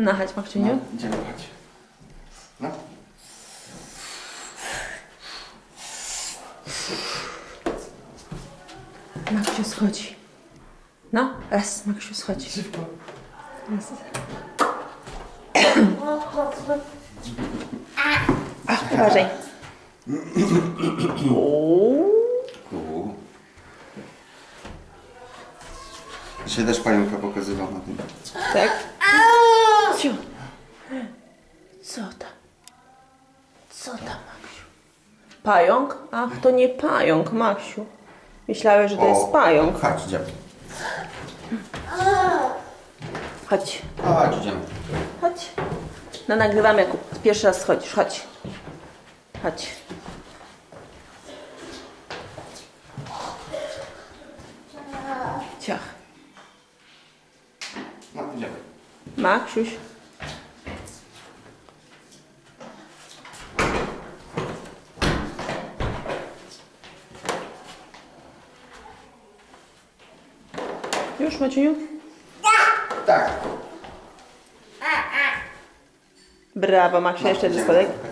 No chodź, Maksiuniu. No, idziemy, chodź. No. Maksiu schodzi. No, raz, Maksiu schodzi. Szybko. Raz. A, uważaj. Dzisiaj też pająka pokazywał na tym. Tak? Ciu. Co tam? Co tam, Maksiu? Pająk? Ach, to nie pająk, Maksiu. Myślałeś, że to jest pająk. Chodź, idziemy. Chodź, Chodź, idziemy. chodź. No nagrywam, jak pierwszy raz schodzisz. Chodź. Chodź. Ciach. No, idziemy. Maksiuś. Już, Maciuniu? Tak. Brawo, Maksiu, jeszcze jeden schodek.